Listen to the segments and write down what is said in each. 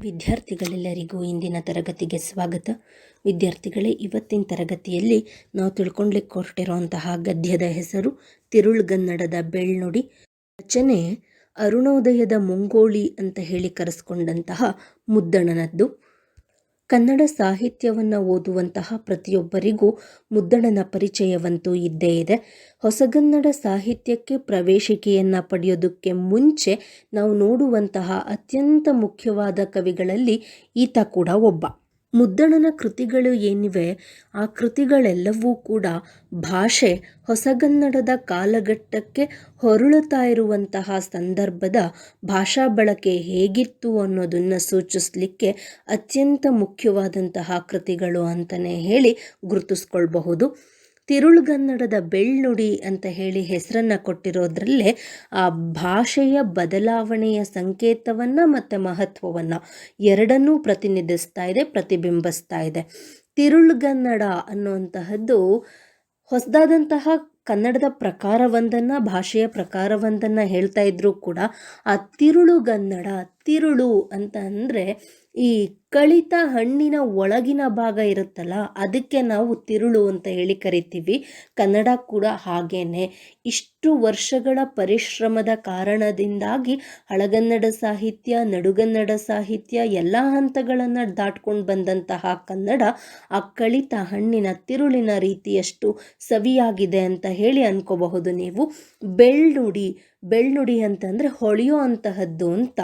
ವಿದ್ಯಾರ್ಥಿಗಳೆಲ್ಲರಿಗೂ ಇಂದಿನ ತರಗತಿಗೆ ಸ್ವಾಗತ. ವಿದ್ಯಾರ್ಥಿಗಳೇ, ಇವತ್ತಿನ ತರಗತಿಯಲ್ಲಿ ನಾವು ತಿಳ್ಕೊಳ್ಲಿಕ್ಕೆ ಹೊರಟಿರುವಂತಹ ಗದ್ಯದ ಹೆಸರು ತಿರುಳ್ಗನ್ನಡದ ಬೆಳ್ನುಡಿ. ರಚನೆ ಅರುಣೋದಯದ ಮುಂಗೋಳಿ ಅಂತ ಹೇಳಿ ಕರೆಸ್ಕೊಂಡಂತಹ ಮುದ್ದಣನದ್ದು. ಕನ್ನಡ ಸಾಹಿತ್ಯವನ್ನು ಓದುವಂತಹ ಪ್ರತಿಯೊಬ್ಬರಿಗೂ ಮುದ್ದಣನ ಪರಿಚಯವಂತೂ ಇದ್ದೇ ಇದೆ. ಹೊಸಗನ್ನಡ ಸಾಹಿತ್ಯಕ್ಕೆ ಪ್ರವೇಶಿಕೆಯನ್ನು ಪಡೆಯೋದಕ್ಕೆ ಮುಂಚೆ ನಾವು ನೋಡುವಂತಹ ಅತ್ಯಂತ ಮುಖ್ಯವಾದ ಕವಿಗಳಲ್ಲಿ ಈತ ಕೂಡ ಒಬ್ಬ. ಮುದ್ದಣನ ಕೃತಿಗಳು ಏನಿವೆ, ಆ ಕೃತಿಗಳೆಲ್ಲವೂ ಕೂಡ ಭಾಷೆ ಹೊಸಗನ್ನಡದ ಕಾಲಘಟ್ಟಕ್ಕೆ ಹೊರಳುತ್ತಾ ಇರುವಂತಹ ಸಂದರ್ಭದ ಭಾಷಾ ಬಳಕೆ ಹೇಗಿತ್ತು ಅನ್ನೋದನ್ನು ಸೂಚಿಸಲಿಕ್ಕೆ ಅತ್ಯಂತ ಮುಖ್ಯವಾದಂತಹ ಕೃತಿಗಳು ಅಂತಲೇ ಹೇಳಿ ಗುರುತಿಸ್ಕೊಳ್ಬಹುದು. ತಿರುಳುಗನ್ನಡದ ಬೆಳ್ನುಡಿ ಅಂತ ಹೇಳಿ ಹೆಸರನ್ನು ಕೊಟ್ಟಿರೋದ್ರಲ್ಲೇ ಆ ಭಾಷೆಯ ಬದಲಾವಣೆಯ ಸಂಕೇತವನ್ನು ಮತ್ತು ಮಹತ್ವವನ್ನು ಎರಡನ್ನೂ ಪ್ರತಿನಿಧಿಸ್ತಾ ಇದೆ, ಪ್ರತಿಬಿಂಬಿಸ್ತಾ ಇದೆ. ತಿರುಳುಗನ್ನಡ ಅನ್ನುವಂತಹದ್ದು ಹೊಸದಾದಂತಹ ಕನ್ನಡದ ಪ್ರಕಾರವೊಂದನ್ನು, ಭಾಷೆಯ ಪ್ರಕಾರವೊಂದನ್ನು ಹೇಳ್ತಾ ಇದ್ರೂ ಕೂಡ ಆ ತಿರುಳುಗನ್ನಡ, ತಿರುಳು ಅಂತ ಅಂದರೆ ಈ ಕಳಿತ ಹಣ್ಣಿನ ಒಳಗಿನ ಭಾಗ ಇರುತ್ತಲ್ಲ, ಅದಕ್ಕೆ ನಾವು ತಿರುಳು ಅಂತ ಹೇಳಿ ಕರಿತೀವಿ. ಕನ್ನಡ ಕೂಡ ಹಾಗೇನೆ. ಇಷ್ಟು ವರ್ಷಗಳ ಪರಿಶ್ರಮದ ಕಾರಣದಿಂದಾಗಿ ಹಳಗನ್ನಡ ಸಾಹಿತ್ಯ, ನಡುಗನ್ನಡ ಸಾಹಿತ್ಯ, ಎಲ್ಲ ಹಂತಗಳನ್ನು ದಾಟ್ಕೊಂಡು ಬಂದಂತಹ ಕನ್ನಡ ಆ ಕಳಿತ ಹಣ್ಣಿನ ತಿರುಳಿನ ರೀತಿಯಷ್ಟು ಸವಿಯಾಗಿದೆ ಅಂತ ಹೇಳಿ ಅನ್ಕೋಬಹುದು ನೀವು. ಬೆಳ್ಳುಡಿ ಬೆಳ್ಳುಡಿ ಅಂತಂದರೆ ಹೊಳೆಯೋ ಅಂತಹದ್ದು ಅಂತ.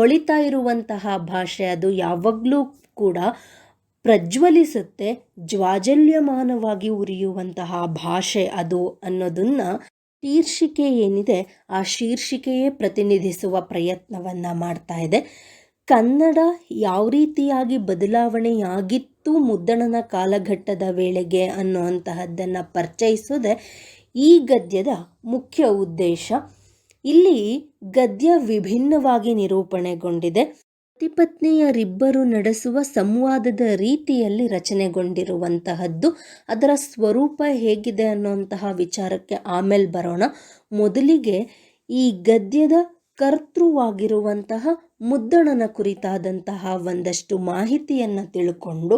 ಹೊಳಿತಾ ಇರುವಂತಹ ಭಾಷೆ ಅದು ಯಾವಾಗಲೂ ಕೂಡ ಪ್ರಜ್ವಲಿಸುತ್ತೆ, ಜ್ವಾಜಲ್ಯಮಾನವಾಗಿ ಉರಿಯುವಂತಹ ಭಾಷೆ ಅದು ಅನ್ನೋದನ್ನು ಶೀರ್ಷಿಕೆ ಏನಿದೆ ಆ ಶೀರ್ಷಿಕೆಯೇ ಪ್ರತಿನಿಧಿಸುವ ಪ್ರಯತ್ನವನ್ನು ಮಾಡ್ತಾ ಇದೆ. ಕನ್ನಡ ಯಾವ ರೀತಿಯಾಗಿ ಬದಲಾವಣೆಯಾಗಿತ್ತು ಮುದ್ದಣನ ಕಾಲಘಟ್ಟದ ವೇಳೆಗೆ ಅನ್ನುವಂತಹದ್ದನ್ನು ಪರಿಚಯಿಸೋದೆ ಈ ಗದ್ಯದ ಮುಖ್ಯ ಉದ್ದೇಶ. ಇಲ್ಲಿ ಗದ್ಯ ವಿಭಿನ್ನವಾಗಿ ನಿರೂಪಣೆಗೊಂಡಿದೆ. ಪತಿಪತ್ನಿಯರಿಬ್ಬರು ನಡೆಸುವ ಸಂವಾದದ ರೀತಿಯಲ್ಲಿ ರಚನೆಗೊಂಡಿರುವಂತಹದ್ದು, ಅದರ ಸ್ವರೂಪ ಹೇಗಿದೆ ಅನ್ನುವಂತಹ ವಿಚಾರಕ್ಕೆ ಆಮೇಲೆ ಬರೋಣ. ಮೊದಲಿಗೆ ಈ ಗದ್ಯದ ಕರ್ತೃವಾಗಿರುವಂತಹ ಮುದ್ದಣನ ಕುರಿತಾದಂತಹ ಒಂದಷ್ಟು ಮಾಹಿತಿಯನ್ನು ತಿಳ್ಕೊಂಡು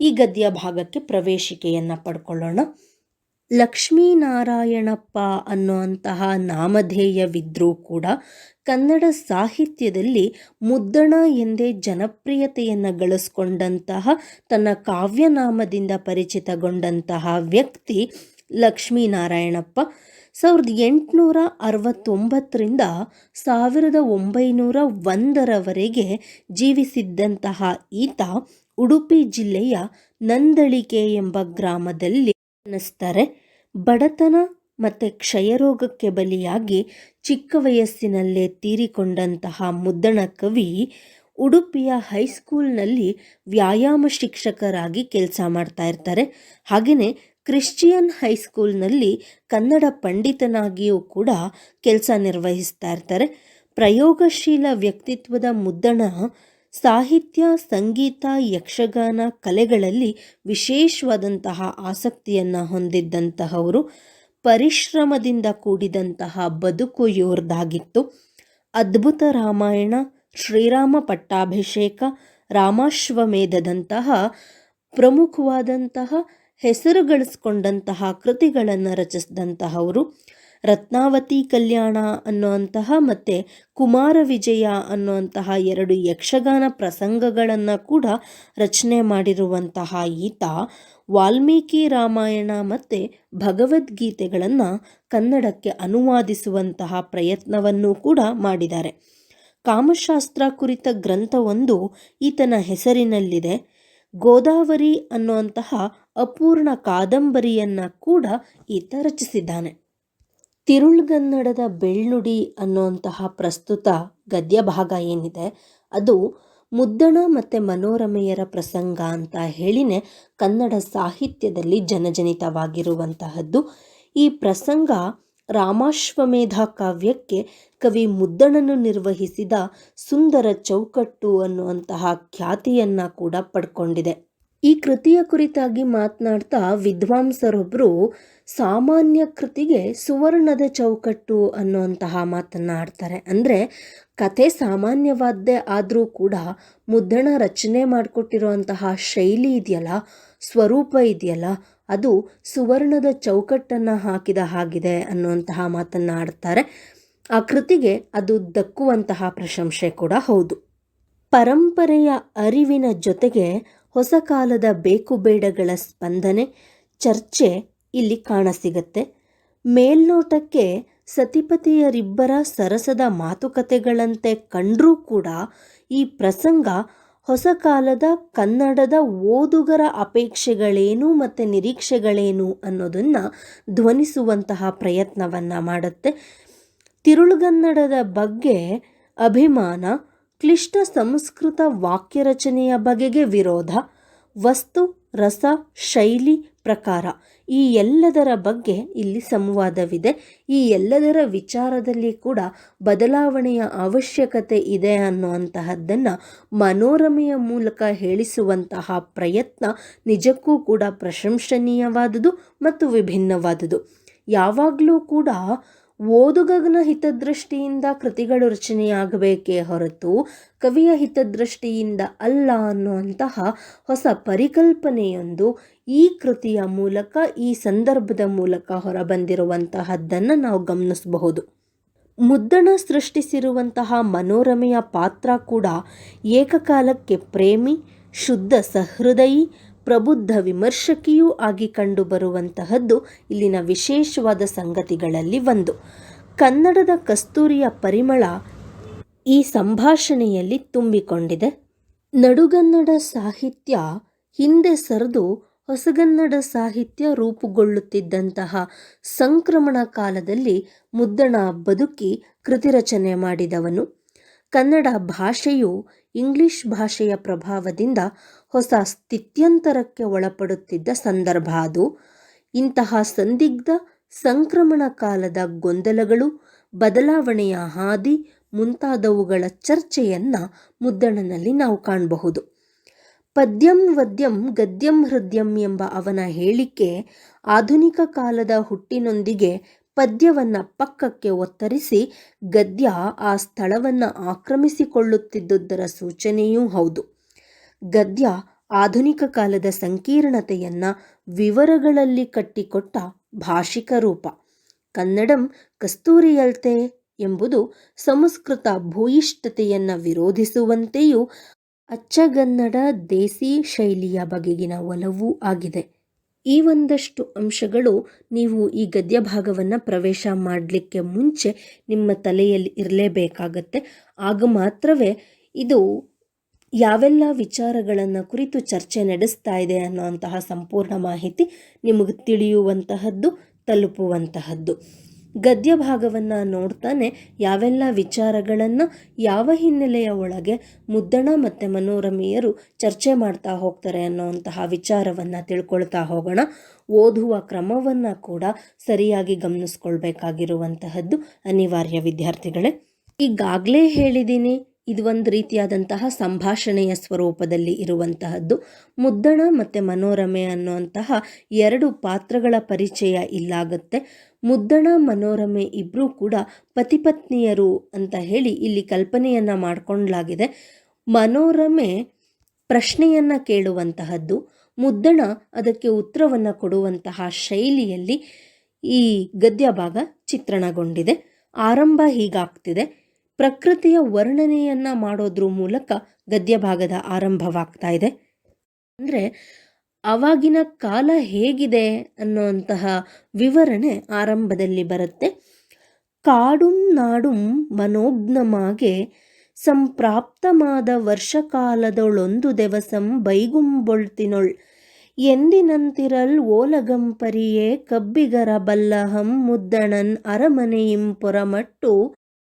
ಈ ಗದ್ಯ ಭಾಗಕ್ಕೆ ಪ್ರವೇಶಿಕೆಯನ್ನು ಪಡ್ಕೊಳ್ಳೋಣ. ಲಕ್ಷ್ಮೀನಾರಾಯಣಪ್ಪ ಅನ್ನುವಂತಹ ನಾಮಧೇಯವಿದ್ರೂ ಕೂಡ ಕನ್ನಡ ಸಾಹಿತ್ಯದಲ್ಲಿ ಮುದ್ದಣ ಎಂದೇ ಜನಪ್ರಿಯತೆಯನ್ನು ಗಳಿಸ್ಕೊಂಡಂತಹ, ತನ್ನ ಕಾವ್ಯನಾಮದಿಂದ ಪರಿಚಿತಗೊಂಡಂತಹ ವ್ಯಕ್ತಿ ಲಕ್ಷ್ಮೀನಾರಾಯಣಪ್ಪ. ಸಾವಿರದ ಎಂಟುನೂರ ಅರವತ್ತೊಂಬತ್ತರಿಂದ ಸಾವಿರದ ಒಂಬೈನೂರ ಒಂದರವರೆಗೆ ಜೀವಿಸಿದ್ದಂತಹ ಈತ ಉಡುಪಿ ಜಿಲ್ಲೆಯ ನಂದಳಿಕೆ ಎಂಬ ಗ್ರಾಮದಲ್ಲಿ ಅನ್ನಿಸ್ತಾರೆ ಬಡತನ ಮತ್ತು ಕ್ಷಯರೋಗಕ್ಕೆ ಬಲಿಯಾಗಿ ಚಿಕ್ಕ ವಯಸ್ಸಿನಲ್ಲೇ ತೀರಿಕೊಂಡಂತಹ ಮುದ್ದಣ ಕವಿ ಉಡುಪಿಯ ಹೈಸ್ಕೂಲ್ನಲ್ಲಿ ವ್ಯಾಯಾಮ ಶಿಕ್ಷಕರಾಗಿ ಕೆಲಸ ಮಾಡ್ತಾ ಇರ್ತಾರೆ. ಹಾಗೆಯೇ ಕ್ರಿಶ್ಚಿಯನ್ ಹೈಸ್ಕೂಲ್ನಲ್ಲಿ ಕನ್ನಡ ಪಂಡಿತನಾಗಿಯೂ ಕೂಡ ಕೆಲಸ ನಿರ್ವಹಿಸ್ತಾ ಇರ್ತಾರೆ. ಪ್ರಯೋಗಶೀಲ ವ್ಯಕ್ತಿತ್ವದ ಮುದ್ದಣ ಸಾಹಿತ್ಯ, ಸಂಗೀತ, ಯಕ್ಷಗಾನ ಕಲೆಗಳಲ್ಲಿ ವಿಶೇಷವಾದಂತಹ ಆಸಕ್ತಿಯನ್ನು ಹೊಂದಿದ್ದಂತಹವರು ಪರಿಶ್ರಮದಿಂದ ಕೂಡಿದಂತಹ ಬದುಕು ಇವ್ರದ್ದಾಗಿತ್ತು. ಅದ್ಭುತ ರಾಮಾಯಣ, ಶ್ರೀರಾಮ ಪಟ್ಟಾಭಿಷೇಕ, ರಾಮಾಶ್ವಮೇಧದಂತಹ ಪ್ರಮುಖವಾದಂತಹ ಹೆಸರುಗಳಿಸ್ಕೊಂಡಂತಹ ಕೃತಿಗಳನ್ನು ರಚಿಸಿದಂತಹವರು ರತ್ನಾವತಿ ಕಲ್ಯಾಣ ಅನ್ನುವಂತಹ ಮತ್ತು ಕುಮಾರ ವಿಜಯ ಅನ್ನುವಂತಹ ಎರಡು ಯಕ್ಷಗಾನ ಪ್ರಸಂಗಗಳನ್ನು ಕೂಡ ರಚನೆ ಮಾಡಿರುವಂತಹ ಈತ ವಾಲ್ಮೀಕಿ ರಾಮಾಯಣ ಮತ್ತು ಭಗವದ್ಗೀತೆಗಳನ್ನು ಕನ್ನಡಕ್ಕೆ ಅನುವಾದಿಸುವಂತಹ ಪ್ರಯತ್ನವನ್ನು ಕೂಡ ಮಾಡಿದ್ದಾರೆ. ಕಾಮಶಾಸ್ತ್ರ ಕುರಿತ ಗ್ರಂಥವೊಂದು ಈತನ ಹೆಸರಿನಲ್ಲಿದೆ. ಗೋದಾವರಿ ಅನ್ನುವಂತಹ ಅಪೂರ್ಣ ಕಾದಂಬರಿಯನ್ನು ಕೂಡ ಈತ ರಚಿಸಿದ್ದಾನೆ. ತಿರುಳ್ಗನ್ನಡದ ಬೆಳ್ನುಡಿ ಅನ್ನುವಂತಹ ಪ್ರಸ್ತುತ ಗದ್ಯ ಭಾಗ ಏನಿದೆ, ಅದು ಮುದ್ದಣ ಮತ್ತು ಮನೋರಮೆಯರ ಪ್ರಸಂಗ ಅಂತ ಹೇಳಿನೇ ಕನ್ನಡ ಸಾಹಿತ್ಯದಲ್ಲಿ ಜನಜನಿತವಾಗಿರುವಂತಹದ್ದು. ಈ ಪ್ರಸಂಗ ರಾಮಾಶ್ವಮೇಧ ಕಾವ್ಯಕ್ಕೆ ಕವಿ ಮುದ್ದಣನು ನಿರ್ವಹಿಸಿದ ಸುಂದರ ಚೌಕಟ್ಟು ಅನ್ನುವಂತಹ ಖ್ಯಾತಿಯನ್ನು ಕೂಡ ಪಡ್ಕೊಂಡಿದೆ. ಈ ಕೃತಿಯ ಕುರಿತಾಗಿ ಮಾತನಾಡ್ತಾ ವಿದ್ವಾಂಸರೊಬ್ಬರು ಸಾಮಾನ್ಯ ಕೃತಿಗೆ ಸುವರ್ಣದ ಚೌಕಟ್ಟು ಅನ್ನುವಂತಹ ಮಾತನ್ನು ಆಡ್ತಾರೆ. ಅಂದರೆ ಕತೆ ಸಾಮಾನ್ಯವಾದ್ದೇ ಆದರೂ ಕೂಡ ಮುದ್ದಣ ರಚನೆ ಮಾಡಿಕೊಟ್ಟಿರುವಂತಹ ಶೈಲಿ ಇದೆಯಲ್ಲ, ಸ್ವರೂಪ ಇದೆಯಲ್ಲ, ಅದು ಸುವರ್ಣದ ಚೌಕಟ್ಟನ್ನು ಹಾಕಿದ ಹಾಗಿದೆ ಅನ್ನುವಂತಹ ಮಾತನ್ನು ಆಡ್ತಾರೆ. ಆ ಕೃತಿಗೆ ಅದು ದಕ್ಕುವಂತಹ ಪ್ರಶಂಸೆ ಕೂಡ ಹೌದು. ಪರಂಪರೆಯ ಅರಿವಿನ ಜೊತೆಗೆ ಹೊಸ ಕಾಲದ ಬೇಕು ಬೇಡಗಳ ಸ್ಪಂದನೆ ಚರ್ಚೆ ಇಲ್ಲಿ ಕಾಣಸಿಗತ್ತೆ. ಮೇಲ್ನೋಟಕ್ಕೆ ಸತಿಪತಿಯರಿಬ್ಬರ ಸರಸದ ಮಾತುಕತೆಗಳಂತೆ ಕಂಡರೂ ಕೂಡ ಈ ಪ್ರಸಂಗ ಹೊಸ ಕಾಲದ ಕನ್ನಡದ ಓದುಗರ ಅಪೇಕ್ಷೆಗಳೇನು ಮತ್ತು ನಿರೀಕ್ಷೆಗಳೇನು ಅನ್ನೋದನ್ನು ಧ್ವನಿಸುವಂತಹ ಪ್ರಯತ್ನವನ್ನು ಮಾಡುತ್ತೆ. ತಿರುಳುಗನ್ನಡದ ಬಗ್ಗೆ ಅಭಿಮಾನ ಕ್ಲಿಷ್ಟ ಸಂಸ್ಕೃತ ವಾಕ್ಯರಚನೆಯ ಬಗೆಗೆ ವಿರೋಧ, ವಸ್ತು, ರಸ, ಶೈಲಿ ಪ್ರಕಾರ ಈ ಎಲ್ಲದರ ಬಗ್ಗೆ ಇಲ್ಲಿ ಸಂವಾದವಿದೆ. ಈ ಎಲ್ಲದರ ವಿಚಾರದಲ್ಲಿ ಕೂಡ ಬದಲಾವಣೆಯ ಅವಶ್ಯಕತೆ ಇದೆ ಅನ್ನುವಂತಹದ್ದನ್ನು ಮನೋರಮೆಯ ಮೂಲಕ ಹೇಳಿಸುವಂತಹ ಪ್ರಯತ್ನ ನಿಜಕ್ಕೂ ಕೂಡ ಪ್ರಶಂಸನೀಯವಾದುದು ಮತ್ತು ವಿಭಿನ್ನವಾದುದು. ಯಾವಾಗಲೂ ಕೂಡ ಓದುಗನ ಹಿತದೃಷ್ಟಿಯಿಂದ ಕೃತಿಗಳು ರಚನೆಯಾಗಬೇಕೇ ಹೊರತು ಕವಿಯ ಹಿತದೃಷ್ಟಿಯಿಂದ ಅಲ್ಲ ಅನ್ನುವಂತಹ ಹೊಸ ಪರಿಕಲ್ಪನೆಯೊಂದು ಈ ಕೃತಿಯ ಮೂಲಕ, ಈ ಸಂದರ್ಭದ ಮೂಲಕ ಹೊರಬಂದಿರುವಂತಹದ್ದನ್ನು ನಾವು ಗಮನಿಸಬಹುದು. ಮುದ್ದಣ ಸೃಷ್ಟಿಸಿರುವಂತಹ ಮನೋರಮೆಯ ಪಾತ್ರ ಕೂಡ ಏಕಕಾಲಕ್ಕೆ ಪ್ರೇಮಿ, ಶುದ್ಧ ಸಹೃದಯಿ ಪ್ರಬುದ್ಧ ವಿಮರ್ಶಕಿಯೂ ಆಗಿ ಕಂಡುಬರುವಂತಹದ್ದು ಇಲ್ಲಿನ ವಿಶೇಷವಾದ ಸಂಗತಿಗಳಲ್ಲಿ ಒಂದು. ಕನ್ನಡದ ಕಸ್ತೂರಿಯ ಪರಿಮಳ ಈ ಸಂಭಾಷಣೆಯಲ್ಲಿ ತುಂಬಿಕೊಂಡಿದೆ. ನಡುಗನ್ನಡ ಸಾಹಿತ್ಯ ಹಿಂದೆ ಸರಿದು ಹೊಸಗನ್ನಡ ಸಾಹಿತ್ಯ ರೂಪುಗೊಳ್ಳುತ್ತಿದ್ದಂತಹ ಸಂಕ್ರಮಣ ಕಾಲದಲ್ಲಿ ಮುದ್ದಣ ಬದುಕಿ ಕೃತಿ ರಚನೆ ಮಾಡಿದವನು. ಕನ್ನಡ ಭಾಷೆಯು ಇಂಗ್ಲಿಷ್ ಭಾಷೆಯ ಪ್ರಭಾವದಿಂದ ಹೊಸ ಸ್ಥಿತ್ಯಂತರಕ್ಕೆ ಒಳಪಡುತ್ತಿದ್ದ ಸಂದರ್ಭ ಅದು. ಇಂತಹ ಸಂದಿಗ್ಧ ಸಂಕ್ರಮಣ ಕಾಲದ ಗೊಂದಲಗಳು, ಬದಲಾವಣೆಯ ಹಾದಿ ಮುಂತಾದವುಗಳ ಚರ್ಚೆಯನ್ನು ಮುದ್ದಣನಲ್ಲಿ ನಾವು ಕಾಣಬಹುದು. ಪದ್ಯಂ ವದ್ಯಂ ಗದ್ಯಂ ಹೃದಯಂ ಎಂಬ ಅವನ ಹೇಳಿಕೆ ಆಧುನಿಕ ಕಾಲದ ಹುಟ್ಟಿನೊಂದಿಗೆ ಪದ್ಯವನ್ನು ಪಕ್ಕಕ್ಕೆ ಒತ್ತರಿಸಿ ಗದ್ಯ ಆ ಸ್ಥಳವನ್ನು ಆಕ್ರಮಿಸಿಕೊಳ್ಳುತ್ತಿದ್ದುದರ ಸೂಚನೆಯೂ ಹೌದು. ಗದ್ಯ ಆಧುನಿಕ ಕಾಲದ ಸಂಕೀರ್ಣತೆಯನ್ನು ವಿವರಗಳಲ್ಲಿ ಕಟ್ಟಿಕೊಟ್ಟ ಭಾಷಿಕ ರೂಪ. ಕನ್ನಡಂ ಕಸ್ತೂರಿಯಲ್ತೆ ಎಂಬುದು ಸಂಸ್ಕೃತ ಭೂಯಿಷ್ಠತೆಯನ್ನು ವಿರೋಧಿಸುವಂತೆಯೂ ಅಚ್ಚಗನ್ನಡ ದೇಸಿ ಶೈಲಿಯ ಬಗೆಗಿನ ಒಲವೂ ಆಗಿದೆ. ಈ ಒಂದಷ್ಟು ಅಂಶಗಳು ನೀವು ಈ ಗದ್ಯ ಭಾಗವನ್ನು ಪ್ರವೇಶ ಮಾಡಲಿಕ್ಕೆ ಮುಂಚೆ ನಿಮ್ಮ ತಲೆಯಲ್ಲಿ ಇರಲೇಬೇಕಾಗತ್ತೆ. ಆಗ ಮಾತ್ರವೇ ಇದು ಯಾವೆಲ್ಲ ವಿಚಾರಗಳನ್ನು ಕುರಿತು ಚರ್ಚೆ ನಡೆಸ್ತಾ ಇದೆ ಅನ್ನೋಂತಹ ಸಂಪೂರ್ಣ ಮಾಹಿತಿ ನಿಮಗೆ ತಿಳಿಯುವಂತಹದ್ದು, ತಲುಪುವಂತಹದ್ದು. ಗದ್ಯ ಭಾಗವನ್ನು ನೋಡ್ತಾನೆ, ಯಾವೆಲ್ಲ ವಿಚಾರಗಳನ್ನು ಯಾವ ಹಿನ್ನೆಲೆಯ ಒಳಗೆ ಮುದ್ದಣ ಮತ್ತು ಮನೋರಮೆಯರು ಚರ್ಚೆ ಮಾಡ್ತಾ ಹೋಗ್ತಾರೆ ಅನ್ನೋವಂತಹ ವಿಚಾರವನ್ನು ತಿಳ್ಕೊಳ್ತಾ ಹೋಗೋಣ. ಓದುವ ಕ್ರಮವನ್ನು ಕೂಡ ಸರಿಯಾಗಿ ಗಮನಿಸ್ಕೊಳ್ಬೇಕಾಗಿರುವಂತಹದ್ದು ಅನಿವಾರ್ಯ ವಿದ್ಯಾರ್ಥಿಗಳೇ. ಈಗಾಗಲೇ ಹೇಳಿದ್ದೀನಿ ಇದು ಒಂದು ರೀತಿಯಾದಂತಹ ಸಂಭಾಷಣೆಯ ಸ್ವರೂಪದಲ್ಲಿ ಇರುವಂತಹದ್ದು. ಮುದ್ದಣ ಮತ್ತು ಮನೋರಮೆ ಅನ್ನುವಂತಹ ಎರಡು ಪಾತ್ರಗಳ ಪರಿಚಯ ಇಲ್ಲಾಗುತ್ತೆ. ಮುದ್ದಣ, ಮನೋರಮೆ ಇಬ್ಬರೂ ಕೂಡ ಪತಿಪತ್ನಿಯರು ಅಂತ ಹೇಳಿ ಇಲ್ಲಿ ಕಲ್ಪನೆಯನ್ನು ಮಾಡಿಕೊಳ್ಳಲಾಗಿದೆ ಮನೋರಮೆ ಪ್ರಶ್ನೆಯನ್ನು ಕೇಳುವಂತಹದ್ದು, ಮುದ್ದಣ ಅದಕ್ಕೆ ಉತ್ತರವನ್ನು ಕೊಡುವಂತಹ ಶೈಲಿಯಲ್ಲಿ ಈ ಗದ್ಯ ಭಾಗ ಚಿತ್ರಣಗೊಂಡಿದೆ. ಆರಂಭ ಹೀಗಾಗ್ತಿದೆ. ಪ್ರಕೃತಿಯ ವರ್ಣನೆಯನ್ನು ಮಾಡೋದ್ರ ಮೂಲಕ ಗದ್ಯ ಭಾಗದ ಆರಂಭವಾಗ್ತಾ ಇದೆ. ಅಂದರೆ ಅವಾಗಿನ ಕಾಲ ಹೇಗಿದೆ ಅನ್ನುವಂತಹ ವಿವರಣೆ ಆರಂಭದಲ್ಲಿ ಬರುತ್ತೆ. ಕಾಡುಂ ನಾಡುಂ ಮನೋಜ್ಞಮಾಗೆ ಸಂಪ್ರಾಪ್ತಮಾದ ವರ್ಷಕಾಲದೊಳೊಂದು ದೆವಸಂ ಬೈಗುಂಬೊಳ್ತಿನೊಳ್ ಎಂದಿನಂತಿರಲ್ ಓಲಗಂಪರಿಯೇ ಕಬ್ಬಿಗರ ಬಲ್ಲಹಂ ಮುದ್ದಣನ್ ಅರಮನೆಯಿಂ ಪೊರಮಟ್ಟು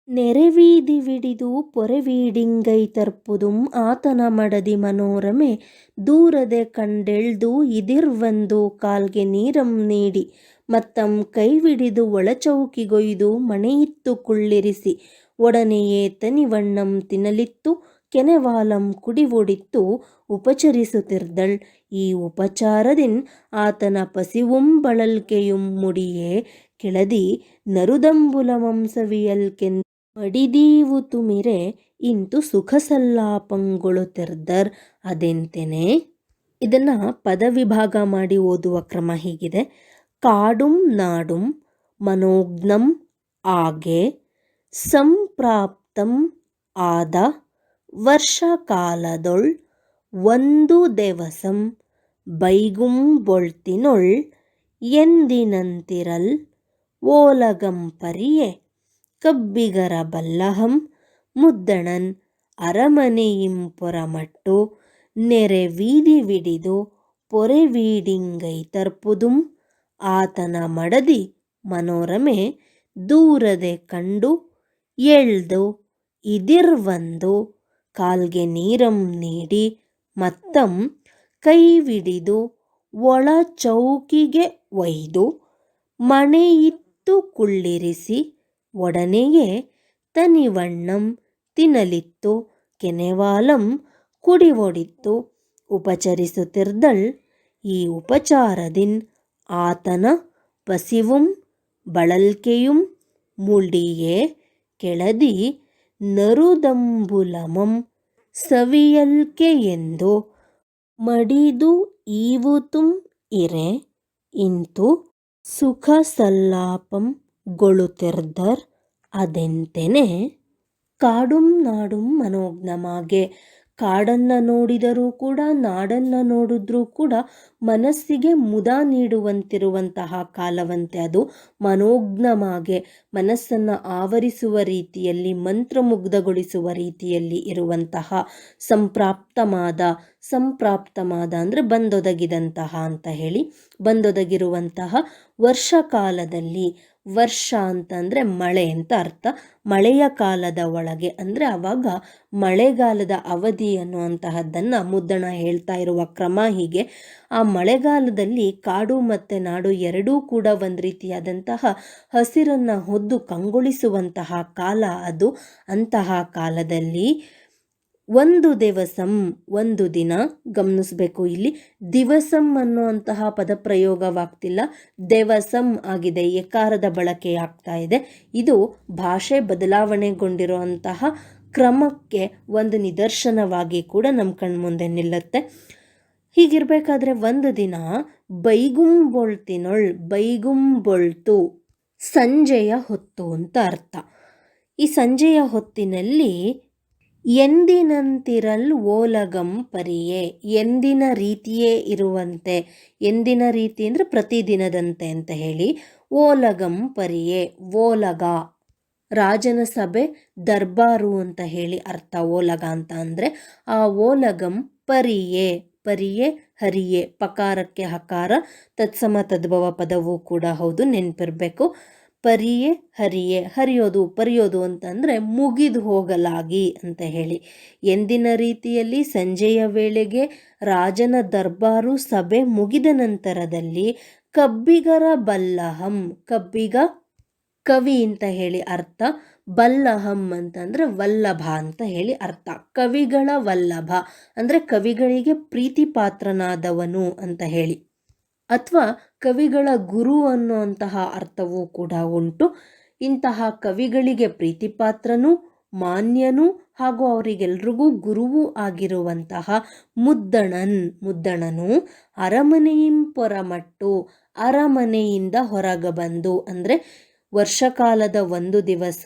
ನೆರೆವೀದಿವಿಡಿದು ಪೊರೆವೀಡಿಂಗೈ ತರ್ಪುದುಂ ಆತನ ಮಡದಿ ಮನೋರಮೆ ದೂರದೆ ಕಂಡೆಳ್ದು ಇದಿರ್ವಂದು ಕಾಲ್ಗೆ ನೀರಂ ನೀಡಿ ಮತ್ತಂ ಕೈವಿಡಿದು ಒಳಚೌಕಿಗೊಯ್ದು ಮಣೆಯಿತ್ತು ಕುಳ್ಳಿರಿಸಿ ಒಡನೆಯೇ ತನಿವಣ್ಣಂ ತಿನ್ನಲಿತ್ತು ಕೆನೆವಾಲಂ ಕುಡಿವೊಡಿತ್ತು ಉಪಚರಿಸುತ್ತಿರ್ದಳ್ ಈ ಉಪಚಾರದಿನ್ ಆತನ ಪಸಿವುಂ ಬಳಲ್ಕೆಯುಂ ಮುಡಿಯೇ ಕೆಳದಿ ನರುದಂಬುಲ ನರುದಂಬುಲವಂಸವಿಯಲ್ಕೆನ್ ಮಡಿದೀವು ತುಮಿರೆ, ಇಂತು ಸುಖ ಸಲ್ಲಾಪಂಗೊಳುತ್ತಿರ್ದರ್ ಅದೆಂತೆನೆ? ಇದನ್ನು ಪದವಿಭಾಗ ಮಾಡಿ ಓದುವ ಕ್ರಮ ಹೀಗಿದೆ. ಕಾಡುಂ ನಾಡುಂ ಮನೋಜ್ಞಂ ಆಗೆ ಸಂಪ್ರಾಪ್ತಂ ಆದ ವರ್ಷಕಾಲದೊಳ್ ಒಂದು ದೇವಸಂ ಬೈಗುಂ ಬೊಳ್ತಿನೊಳ್ ಎಂದಿನಂತಿರಲ್ ಓಲಗಂಪರಿಯೆ. ಕಬ್ಬಿಗರ ಬಲ್ಲಹಂ, ಮುದ್ದಣನ್ ಅರಮನೆಯಿಂ ಪೊರಮಟ್ಟು, ನೆರೆ ವೀದಿ ವಿಡಿದು ಪೊರೆವೀಡಿಂಗೈ ತರ್ಪುದುಂ, ಆತನ ಮಡದಿ ಮನೋರಮೆ ದೂರದೆ ಕಂಡು, ಎಳ್ದು ಇದಿರ್ವಂದು ಕಾಲ್ಗೆ ನೀರಂ ನೀಡಿ ಮತ್ತಂ ಕೈವಿಡಿದು ಒಳ ಚೌಕಿಗೆ ಒಯ್ದು ಮಣೆಯಿತ್ತು ಕುಳ್ಳಿರಿಸಿ ಒಡನೆಯೇ ತನಿವಣ್ಣಂ ತಿನ್ನಲಿತ್ತು ಕೆನೆವಾಲಂ ಕುಡಿವೊಡಿತ್ತು, ಉಪಚರಿಸುತ್ತಿರ್ದಳ್ ಈ ಉಪಚಾರದಿನ್ ಆತನ ಪಸಿವುಂ ಬಳಲ್ಕೆಯುಂ ಮುಳ್ಳಿಯೇ ಕೆಳದಿ ನರುದಂಬುಲಮಂ ಸವಿಯಲ್ಕೆಯೆಂದು ಮಡಿದು ಈವುತುಂ ಇರೆ ಇಂತು ಸುಖ ಸಲ್ಲಾಪಂ ಗೊಳುತಿರ್ದರ್ ಅದೆಂತೆನೆ? ಕಾಡುಂ ನಾಡುಂ ಮನೋಜ್ಞಮಾಗೆ. ಕಾಡನ್ನ ನೋಡಿದರೂ ಕೂಡ, ನಾಡನ್ನ ನೋಡಿದ್ರೂ ಕೂಡ ಮನಸ್ಸಿಗೆ ಮುದ ನೀಡುವಂತಿರುವಂತಹ ಕಾಲವಂತೆ ಅದು ಮನೋಜ್ಞಮಾಗೆ. ಮನಸ್ಸನ್ನು ಆವರಿಸುವ ರೀತಿಯಲ್ಲಿ, ಮಂತ್ರಮುಗ್ಧಗೊಳಿಸುವ ರೀತಿಯಲ್ಲಿ ಇರುವಂತಹ ಸಂಪ್ರಾಪ್ತಮಾದ. ಸಂಪ್ರಾಪ್ತಮಾದ ಅಂದರೆ ಬಂದೊದಗಿದಂತಹ ಅಂತ ಹೇಳಿ, ಬಂದೊದಗಿರುವಂತಹ ವರ್ಷಕಾಲದಲ್ಲಿ. ವರ್ಷ ಅಂತಂದರೆ ಮಳೆ ಅಂತ ಅರ್ಥ. ಮಳೆಯ ಕಾಲದ ಒಳಗೆ ಅಂದರೆ ಆವಾಗ ಮಳೆಗಾಲದ ಅವಧಿ ಅನ್ನುವಂತಹದ್ದನ್ನು ಮುದ್ದಣ ಹೇಳ್ತಾ ಇರುವ ಕ್ರಮ ಹೀಗೆ. ಆ ಮಳೆಗಾಲದಲ್ಲಿ ಕಾಡು ಮತ್ತು ನಾಡು ಎರಡೂ ಕೂಡ ಒಂದು ರೀತಿಯಾದಂತಹ ಹಸಿರನ್ನು ಹೊದ್ದು ಕಂಗೊಳಿಸುವಂತಹ ಕಾಲ ಅದು. ಅಂತಹ ಕಾಲದಲ್ಲಿ ಒಂದು ದಿವಸಂ, ಒಂದು ದಿನ ಗಮನಿಸಬೇಕು ಇಲ್ಲಿ. ದಿವಸಂ ಅನ್ನುವಂತಹ ಪದ ಪ್ರಯೋಗವಾಗ್ತಿಲ್ಲ ದೇವಸಂ ಆಗಿದೆ ಎಕಾರದ ಬಳಕೆ ಆಗ್ತಾ ಇದೆ. ಇದು ಭಾಷೆ ಬದಲಾವಣೆಗೊಂಡಿರುವಂತಹ ಕ್ರಮಕ್ಕೆ ಒಂದು ನಿದರ್ಶನವಾಗಿ ಕೂಡ ನಮ್ಮ ಕಣ್ಮುಂದೆ ನಿಲ್ಲುತ್ತೆ. ಹೀಗಿರಬೇಕಾದ್ರೆ ಒಂದು ದಿನ ಬೈಗುಂಬೊಳ್ತಿನೊಳ್, ಬೈಗುಂಬೊಳ್ತು, ಸಂಜೆಯ ಹೊತ್ತು ಅಂತ ಅರ್ಥ. ಈ ಸಂಜೆಯ ಹೊತ್ತಿನಲ್ಲಿ ಎಂದಿನಂತಿರಲ್ ಓಲಗಂ ಪರಿಯೇ, ಎಂದಿನ ರೀತಿಯೇ ಇರುವಂತೆ, ಎಂದಿನ ರೀತಿ ಅಂದರೆ ಪ್ರತಿದಿನದಂತೆ ಅಂತ ಹೇಳಿ, ಓಲಗಂ ಪರಿಯೇ, ಓಲಗ. ರಾಜನ ಸಭೆ ದರ್ಬಾರು ಅಂತ ಹೇಳಿ ಅರ್ಥ, ಓಲಗ ಅಂತ ಅಂದರೆ ಆ ಓಲಗಂ ಪರಿಯೇ ಪರಿಯೇ ಹರಿಯೇ, ಪಕಾರಕ್ಕೆ ಹಕಾರ, ತತ್ಸಮ ತದ್ಭವ ಪದವೂ ಕೂಡ ಹೌದು, ನೆನಪಿರಬೇಕು. ಪರಿಯೇ ಹರಿಯೇ, ಹರಿಯೋದು ಪರಿಯೋದು ಅಂತಂದರೆ ಮುಗಿದು ಹೋಗಲಾಗಿ ಅಂತ ಹೇಳಿ. ಎಂದಿನ ರೀತಿಯಲ್ಲಿ ಸಂಜೆಯ ವೇಳೆಗೆ ರಾಜನ ದರ್ಬಾರು ಸಭೆ ಮುಗಿದ ನಂತರದಲ್ಲಿ ಕಬ್ಬಿಗರ ಬಲ್ಲಹಂ, ಕಬ್ಬಿಗ ಕವಿ ಅಂತ ಹೇಳಿ ಅರ್ಥ, ಬಲ್ಲಹಂ ಅಂತಂದರೆ ವಲ್ಲಭ ಅಂತ ಹೇಳಿ ಅರ್ಥ. ಕವಿಗಳ ವಲ್ಲಭ ಅಂದರೆ ಕವಿಗಳಿಗೆ ಪ್ರೀತಿ ಪಾತ್ರನಾದವನು ಅಂತ ಹೇಳಿ. ಅಥವಾ ಕವಿಗಳ ಗುರು ಅನ್ನುವಂತಹ ಅರ್ಥವೂ ಕೂಡ ಉಂಟು. ಇಂತಹ ಕವಿಗಳಿಗೆ ಪ್ರೀತಿಪಾತ್ರನೂ, ಮಾನ್ಯನೂ ಹಾಗೂ ಅವರಿಗೆಲ್ರಿಗೂ ಗುರುವೂ ಆಗಿರುವಂತಹ ಮುದ್ದಣನ್, ಮುದ್ದಣನು ಅರಮನೆಯಿಂ ಪೊರಮಟ್ಟು, ಅರಮನೆಯಿಂದ ಹೊರಗೆ ಬಂದು ಅಂದರೆ ವರ್ಷಕಾಲದ ಒಂದು ದಿವಸ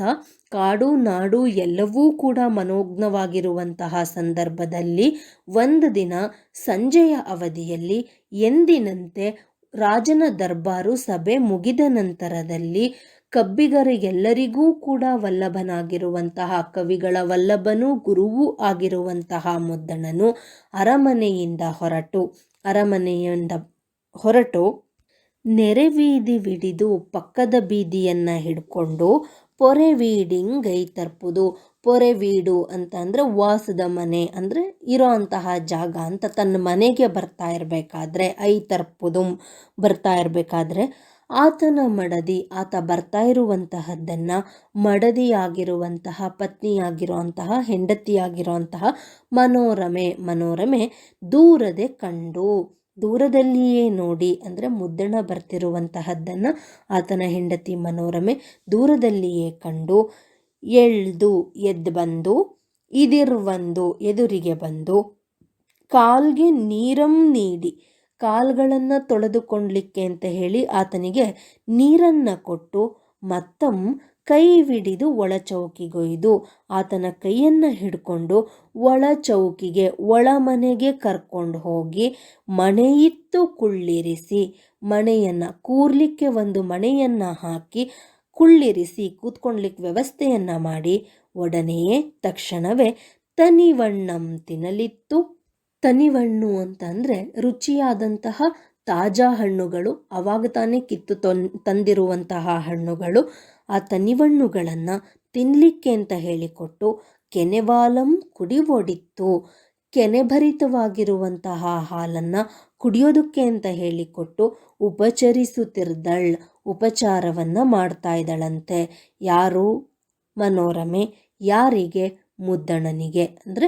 ಕಾಡು ನಾಡು ಎಲ್ಲವೂ ಕೂಡ ಮನೋಜ್ಞವಾಗಿರುವಂತಹ ಸಂದರ್ಭದಲ್ಲಿ ಒಂದು ದಿನ ಸಂಜೆಯ ಅವಧಿಯಲ್ಲಿ ಎಂದಿನಂತೆ ರಾಜನ ದರ್ಬಾರು ಸಭೆ ಮುಗಿದ ನಂತರದಲ್ಲಿ ಕಬ್ಬಿಗರಿಗೆಲ್ಲರಿಗೂ ಕೂಡ ವಲ್ಲಭನಾಗಿರುವಂತಹ, ಕವಿಗಳ ವಲ್ಲಭನೂ ಗುರುವೂ ಆಗಿರುವಂತಹ ಮುದ್ದಣನು ಅರಮನೆಯಿಂದ ಹೊರಟು. ಅರಮನೆಯಿಂದ ಹೊರಟು ನೆರೆವೀದಿ ವಿಡಿದು ಪಕ್ಕದ ಬೀದಿಯನ್ನು ಹಿಡ್ಕೊಂಡು ಪೊರೆ ವೀಡಿಂಗೈ ತರ್ಪುದು. ಪೊರೆವೀಡು ಅಂತ ಅಂದರೆ ವಾಸದ ಮನೆ ಅಂದರೆ ಇರೋ ಅಂತಹ ಜಾಗ ಅಂತ ತನ್ನ ಮನೆಗೆ ಬರ್ತಾ ಇರಬೇಕಾದ್ರೆ ಐ ತರ್ಪುದು ಬರ್ತಾ ಇರಬೇಕಾದ್ರೆ ಆತನ ಮಡದಿ, ಆತ ಬರ್ತಾ ಇರುವಂತಹದ್ದನ್ನು ಮಡದಿಯಾಗಿರುವಂತಹ, ಪತ್ನಿಯಾಗಿರುವಂತಹ, ಹೆಂಡತಿಯಾಗಿರುವಂತಹ ಮನೋರಮೆ ಮನೋರಮೆ ದೂರದೆ ಕಂಡು, ದೂರದಲ್ಲಿಯೇ ನೋಡಿ ಅಂದರೆ ಮುದ್ದಣ ಬರ್ತಿರುವಂತಹದ್ದನ್ನು ಆತನ ಹೆಂಡತಿ ಮನೋರಮೆ ದೂರದಲ್ಲಿಯೇ ಕಂಡು ಎಳ್ದು ಎದ್ದು ಬಂದು ಇದಿರ್ವಂದು ಎದುರಿಗೆ ಬಂದು, ಕಾಲ್ಗೆ ನೀರಂ ನೀಡಿ, ಕಾಲ್ಗಳನ್ನು ತೊಳೆದುಕೊಳ್ಳಲಿಕ್ಕೆ ಅಂತ ಹೇಳಿ ಆತನಿಗೆ ನೀರನ್ನು ಕೊಟ್ಟು ಮತ್ತಂ ಕೈವಿಡಿದು ಒಳಚೌಕಿಗೊಯ್ದು ಆತನ ಕೈಯನ್ನು ಹಿಡ್ಕೊಂಡು ಒಳ ಚೌಕಿಗೆ ಒಳ ಮನೆಗೆ ಕರ್ಕೊಂಡು ಹೋಗಿ ಮನೆಯಿತ್ತು ಕುಳ್ಳಿರಿಸಿ, ಮನೆಯನ್ನು ಕೂರ್ಲಿಕ್ಕೆ ಒಂದು ಮನೆಯನ್ನು ಹಾಕಿ ಕುಳ್ಳಿರಿಸಿ ಕೂತ್ಕೊಳ್ಲಿಕ್ಕೆ ವ್ಯವಸ್ಥೆಯನ್ನು ಮಾಡಿ ಒಡನೆಯೇ ತಕ್ಷಣವೇ ತನಿವಣ್ಣಂ ತಿನ್ನಲಿತ್ತು ತನಿವಣ್ಣು ಅಂತ ಅಂದರೆ ರುಚಿಯಾದಂತಹ ತಾಜಾ ಹಣ್ಣುಗಳು, ಅವಾಗ ತಾನೇ ಕಿತ್ತು ತಂದಿರುವಂತಹ ಹಣ್ಣುಗಳು. ಆ ತನಿವಣ್ಣುಗಳನ್ನು ತಿನ್ನಲಿಕ್ಕೆ ಅಂತ ಹೇಳಿಕೊಟ್ಟು ಕೆನೆವಾಲಂ ಕುಡಿವೊಡಿತ್ತು. ಕೆನೆಭರಿತವಾಗಿರುವಂತಹ ಹಾಲನ್ನು ಕುಡಿಯೋದಕ್ಕೆ ಅಂತ ಹೇಳಿಕೊಟ್ಟು ಉಪಚರಿಸುತ್ತಿರ್ದಳ್, ಉಪಚಾರವನ್ನು ಮಾಡ್ತಾ ಇದ್ದಾಳಂತೆ. ಯಾರು? ಮನೋರಮೆ. ಯಾರಿಗೆ? ಮುದ್ದಣನಿಗೆ. ಅಂದರೆ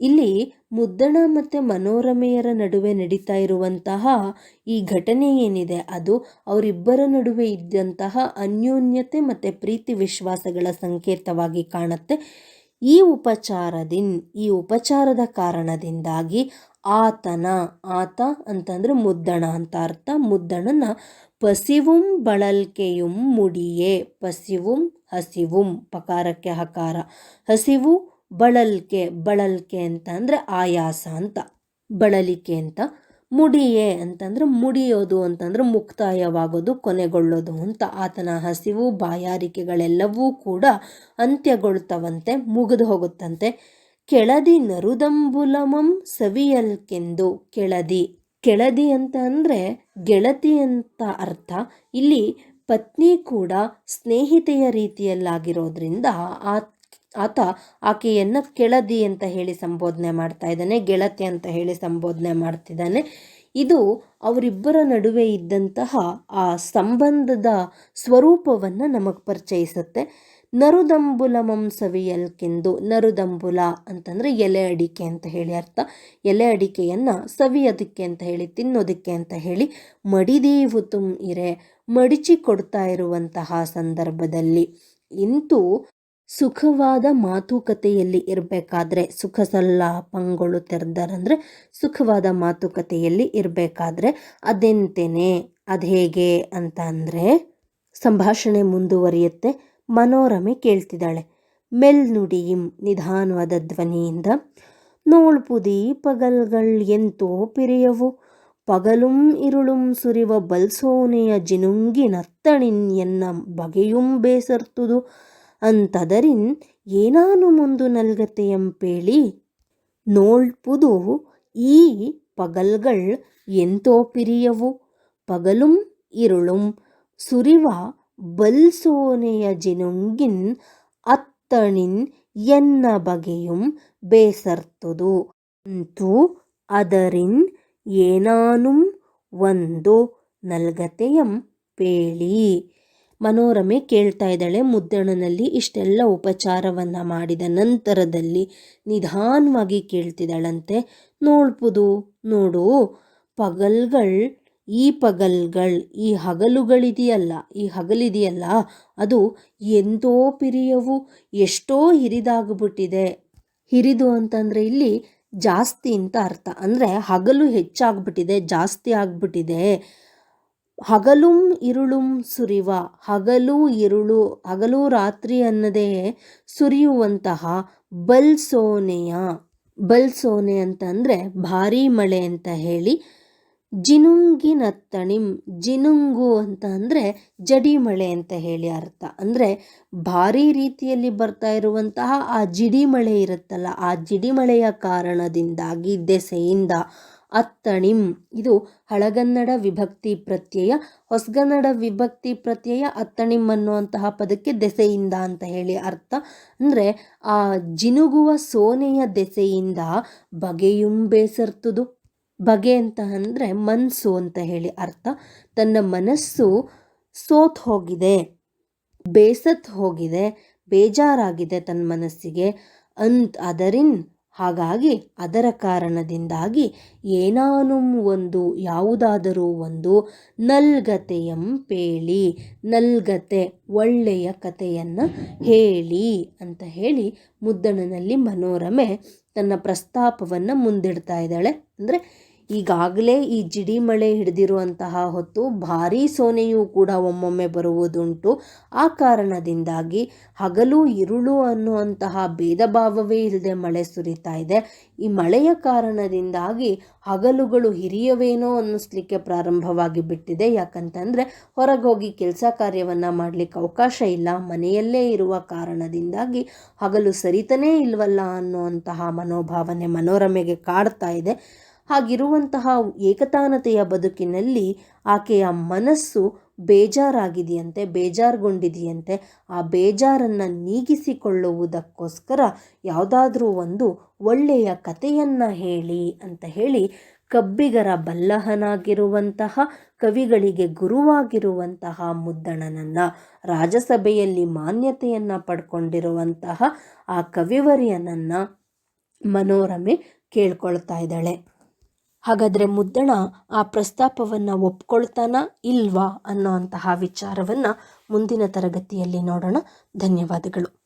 ಇಲ್ಲಿ ಮುದ್ದಣ ಮತ್ತು ಮನೋರಮೆಯರ ನಡುವೆ ನಡೀತಾ ಇರುವಂತಹ ಈ ಘಟನೆ ಏನಿದೆ, ಅದು ಅವರಿಬ್ಬರ ನಡುವೆ ಇದ್ದಂತಹ ಅನ್ಯೋನ್ಯತೆ ಮತ್ತು ಪ್ರೀತಿ ವಿಶ್ವಾಸಗಳ ಸಂಕೇತವಾಗಿ ಕಾಣುತ್ತೆ. ಈ ಉಪಚಾರದಿನ್, ಈ ಉಪಚಾರದ ಕಾರಣದಿಂದಾಗಿ ಆತನ, ಆತ ಅಂತಂದರೆ ಮುದ್ದಣ ಅಂತ ಅರ್ಥ. ಮುದ್ದಣನ ಪಸಿವುಂ ಬಳಲ್ಕೆಯುಂ ಮುಡಿಯೇ, ಪಸಿವುಂ ಹಸಿವುಂ, ಪಕಾರಕ್ಕೆ ಹಕಾರ. ಹಸಿವು ಬಳಲ್ಕೆ ಬಳಲ್ಕೆ ಅಂತ ಅಂದರೆ ಆಯಾಸ ಅಂತ, ಬಳಲಿಕೆ ಅಂತ. ಮುಡಿಯೇ ಅಂತಂದ್ರೆ ಮುಡಿಯೋದು ಅಂತಂದ್ರೆ ಮುಕ್ತಾಯವಾಗೋದು, ಕೊನೆಗೊಳ್ಳೋದು ಅಂತ. ಆತನ ಹಸಿವು, ಬಾಯಾರಿಕೆಗಳೆಲ್ಲವೂ ಕೂಡ ಅಂತ್ಯಗೊಳ್ತವಂತೆ, ಮುಗಿದು ಹೋಗುತ್ತಂತೆ. ಕೆಳದಿ ನರುದಂಬುಲಮಂ ಸವಿಯಲ್ಕೆಂದು. ಕೆಳದಿ ಕೆಳದಿ ಅಂತ ಅಂದರೆ ಗೆಳತಿ ಅಂತ ಅರ್ಥ. ಇಲ್ಲಿ ಪತ್ನಿ ಕೂಡ ಸ್ನೇಹಿತೆಯ ರೀತಿಯಲ್ಲಾಗಿರೋದ್ರಿಂದ ಆ ಆತ ಆಕೆಯನ್ನು ಕೆಳದಿ ಅಂತ ಹೇಳಿ ಸಂಬೋಧನೆ ಮಾಡ್ತಾ ಇದ್ದಾನೆ, ಗೆಳತಿ ಅಂತ ಹೇಳಿ ಸಂಬೋಧನೆ ಮಾಡ್ತಿದ್ದಾನೆ. ಇದು ಅವರಿಬ್ಬರ ನಡುವೆ ಇದ್ದಂತಹ ಆ ಸಂಬಂಧದ ಸ್ವರೂಪವನ್ನು ನಮಗೆ ಪರಿಚಯಿಸುತ್ತೆ. ನರುದಂಬುಲಮಂ ಸವಿಯಲ್ಕೆಂದು ನರುದಂಬುಲ ಅಂತಂದರೆ ಎಲೆ ಅಡಿಕೆ ಅಂತ ಹೇಳಿ ಅರ್ಥ. ಎಲೆ ಅಡಿಕೆಯನ್ನು ಸವಿಯೋದಕ್ಕೆ ಅಂತ ಹೇಳಿ, ತಿನ್ನೋದಕ್ಕೆ ಅಂತ ಹೇಳಿ ಮಡಿದೇವು ತುಂ ಇರೆ, ಮಡಿಚಿ ಕೊಡ್ತಾ ಇರುವಂತಹ ಸಂದರ್ಭದಲ್ಲಿ ಇಂತೂ ಸುಖವಾದ ಮಾತುಕತೆಯಲ್ಲಿ ಇರಬೇಕಾದ್ರೆ ಸುಖ ಸಲ್ಲಾಪಂಗಳು ತೆರೆದರಂದರೆ ಸುಖವಾದ ಮಾತುಕತೆಯಲ್ಲಿ ಇರಬೇಕಾದ್ರೆ ಅದೆಂತೇನೆ? ಅದು ಹೇಗೆ ಅಂತ ಅಂದರೆ ಸಂಭಾಷಣೆ ಮುಂದುವರಿಯುತ್ತೆ. ಮನೋರಮೆ ಕೇಳ್ತಿದ್ದಾಳೆ. ಮೆಲ್ನುಡಿಯಿಂ ನಿಧಾನವಾದ ಧ್ವನಿಯಿಂದ ನೋಳ್ಪುದಿ ಪಗಲ್ಗಳ್ ಎಂತೋ ಪಿರಿಯವು, ಪಗಲುಂ ಇರುಳುಂ ಸುರಿವ ಬಲ್ಸೋನೆಯ ನತ್ತಣಿನ್ ಎನ್ನ ಬಗೆಯುಂ ಬೇಸರ್ತುದು. ಅಂತದರಿನ್ ಏನಾನು ಮುಂದು ನಲ್ಗತೆಯಂಪೇಳಿ, ನೋಳ್ಪುದು ಈ ಪಗಲ್ಗಳ್ ಎಂತೋ ಪಿರಿಯವು. ಪಗಲುಂ ಇರುಳುಂ ಸುರಿವ ಬಲ್ಸೋನೆಯ ಜಿನುಂಗಿನ್ ಅತ್ತಣಿನ್ ಎನ್ನ ಬಗೆಯುಂ ಬೇಸರ್ತುದು. ಅಂತೂ ಅದರಿನ್ ಏನಾನುಂ ಒಂದು ನಲ್ಗತೆಯಂ ಪೇಳಿ ಮನೋರಮೆ ಕೇಳ್ತಾ ಇದ್ದಾಳೆ. ಮುದ್ದಣನಲ್ಲಿ ಇಷ್ಟೆಲ್ಲ ಉಪಚಾರವನ್ನು ಮಾಡಿದ ನಂತರದಲ್ಲಿ ನಿಧಾನವಾಗಿ ಕೇಳ್ತಿದ್ದಾಳಂತೆ. ನೋಡ್ಬೋದು, ನೋಡು, ಪಗಲ್ಗಳು, ಈ ಪಗಲ್ಗಳು, ಈ ಹಗಲುಗಳಿದೆಯಲ್ಲ, ಈ ಹಗಲಿದೆಯಲ್ಲ, ಅದು ಎಂತೋ ಪಿರಿಯವು, ಎಷ್ಟೋ ಹಿರಿದಾಗ್ಬಿಟ್ಟಿದೆ. ಹಿರಿದು ಅಂತಂದರೆ ಇಲ್ಲಿ ಜಾಸ್ತಿ ಅಂತ ಅರ್ಥ. ಅಂದರೆ ಹಗಲು ಹೆಚ್ಚಾಗ್ಬಿಟ್ಟಿದೆ, ಜಾಸ್ತಿ ಆಗ್ಬಿಟ್ಟಿದೆ. ಹಗಲುಂ ಇರುಳುಂ ಸುರಿವ, ಹಗಲು ಇರುಳು, ಹಗಲು ರಾತ್ರಿ ಅನ್ನದೇ ಸುರಿಯುವಂತಹ ಬಲ್ಸೋನೆಯ. ಬಲ್ಸೋನೆ ಅಂತಂದರೆ ಭಾರೀ ಮಳೆ ಅಂತ ಹೇಳಿ ಜಿನುಂಗಿನತ್ತಣಿಂ, ಜಿನುಂಗು ಅಂತ ಅಂದರೆ ಜಡಿ ಮಳೆ ಅಂತ ಹೇಳಿ ಅರ್ಥ. ಅಂದರೆ ಭಾರೀ ರೀತಿಯಲ್ಲಿ ಬರ್ತಾ ಇರುವಂತಹ ಆ ಜಿಡಿ ಮಳೆ ಇರುತ್ತಲ್ಲ, ಆ ಜಿಡಿ ಮಳೆಯ ಕಾರಣದಿಂದಾಗಿ ದೆಸೆಯಿಂದ ಅತ್ತಣಿಂ. ಇದು ಹಳಗನ್ನಡ ವಿಭಕ್ತಿ ಪ್ರತ್ಯಯ, ಹೊಸಗನ್ನಡ ವಿಭಕ್ತಿ ಪ್ರತ್ಯಯ, ಅತ್ತಣಿಂ ಅನ್ನುವಂತಹ ಪದಕ್ಕೆ ದೆಸೆಯಿಂದ ಅಂತ ಹೇಳಿ ಅರ್ಥ. ಅಂದರೆ ಆ ಜಿನುಗುವ ಸೋನೆಯ ದೆಸೆಯಿಂದ ಬಗೆಯುಂ ಬೇಸರ್ತುದು. ಬಗೆ ಅಂತ ಅಂದರೆ ಮನಸ್ಸು ಅಂತ ಹೇಳಿ ಅರ್ಥ. ತನ್ನ ಮನಸ್ಸು ಸೋತ್ ಹೋಗಿದೆ, ಬೇಸತ್ ಹೋಗಿದೆ, ಬೇಜಾರಾಗಿದೆ ತನ್ನ ಮನಸ್ಸಿಗೆ. ಅಂತ್ ಅದರಿನ್ ಹಾಗಾಗಿ ಅದರ ಕಾರಣದಿಂದಾಗಿ ಏನಾನು ಒಂದು ಯಾವುದಾದರೂ ಒಂದು ನಲ್ಗತೆಯಂ ಪೇಳಿ, ನಲ್ಗತೆ ಒಳ್ಳೆಯ ಕಥೆಯನ್ನು ಹೇಳಿ ಅಂತ ಹೇಳಿ ಮುದ್ದಣನಲ್ಲಿ ಮನೋರಮೆ ತನ್ನ ಪ್ರಸ್ತಾಪವನ್ನು ಮುಂದಿಡ್ತಾ ಇದ್ದಾಳೆ. ಅಂದರೆ ಈಗಾಗಲೇ ಈ ಜಿಡಿ ಮಳೆ ಹಿಡಿದಿರುವಂತಹ ಹೊತ್ತು ಭಾರೀ ಸೋನೆಯೂ ಕೂಡ ಒಮ್ಮೊಮ್ಮೆ ಬರುವುದುಂಟು. ಆ ಕಾರಣದಿಂದಾಗಿ ಹಗಲು, ಇರುಳು ಅನ್ನುವಂತಹ ಭೇದ ಭಾವವೇ ಇಲ್ಲದೆ ಮಳೆ ಸುರಿತಾ ಇದೆ. ಈ ಮಳೆಯ ಕಾರಣದಿಂದಾಗಿ ಹಗಲುಗಳು ಹಿರಿಯವೇನೋ ಅನ್ನಿಸ್ಲಿಕ್ಕೆ ಪ್ರಾರಂಭವಾಗಿ ಬಿಟ್ಟಿದೆ. ಯಾಕಂತಂದರೆ ಹೊರಗೆ ಹೋಗಿ ಕೆಲಸ ಕಾರ್ಯವನ್ನು ಮಾಡಲಿಕ್ಕೆ ಅವಕಾಶ ಇಲ್ಲ. ಮನೆಯಲ್ಲೇ ಇರುವ ಕಾರಣದಿಂದಾಗಿ ಹಗಲು ಸರಿತನೇ ಇಲ್ವಲ್ಲ ಅನ್ನುವಂತಹ ಮನೋಭಾವನೆ, ಮನೋರಮೆಗೆ ಕಾಡ್ತಾ ಇದೆ. ಹಾಗಿರುವಂತಹ ಏಕತಾನತೆಯ ಬದುಕಿನಲ್ಲಿ ಆಕೆಯ ಮನಸ್ಸು ಬೇಜಾರಾಗಿದೆಯಂತೆ, ಬೇಜಾರುಗೊಂಡಿದೆಯಂತೆ. ಆ ಬೇಜಾರನ್ನು ನೀಗಿಸಿಕೊಳ್ಳುವುದಕ್ಕೋಸ್ಕರ ಯಾವುದಾದ್ರೂ ಒಂದು ಒಳ್ಳೆಯ ಕಥೆಯನ್ನು ಹೇಳಿ ಅಂತ ಹೇಳಿ ಕಬ್ಬಿಗರ ಬಲ್ಲಹನಾಗಿರುವಂತಹ, ಕವಿಗಳಿಗೆ ಗುರುವಾಗಿರುವಂತಹ ಮುದ್ದಣನನ್ನು, ರಾಜಸಭೆಯಲ್ಲಿ ಮಾನ್ಯತೆಯನ್ನು ಪಡ್ಕೊಂಡಿರುವಂತಹ ಆ ಕವಿವರ್ಯನನ್ನು ಮನೋರಮೆ ಕೇಳ್ಕೊಳ್ತಾ ಇದ್ದಾಳೆ. ಹಾಗಾದರೆ ಮುದ್ದಣ ಆ ಪ್ರಸ್ತಾಪವನ್ನು ಒಪ್ಕೊಳ್ತಾನ ಇಲ್ವಾ ಅನ್ನೋ ಅಂತಹ ವಿಚಾರವನ್ನು ಮುಂದಿನ ತರಗತಿಯಲ್ಲಿ ನೋಡೋಣ. ಧನ್ಯವಾದಗಳು.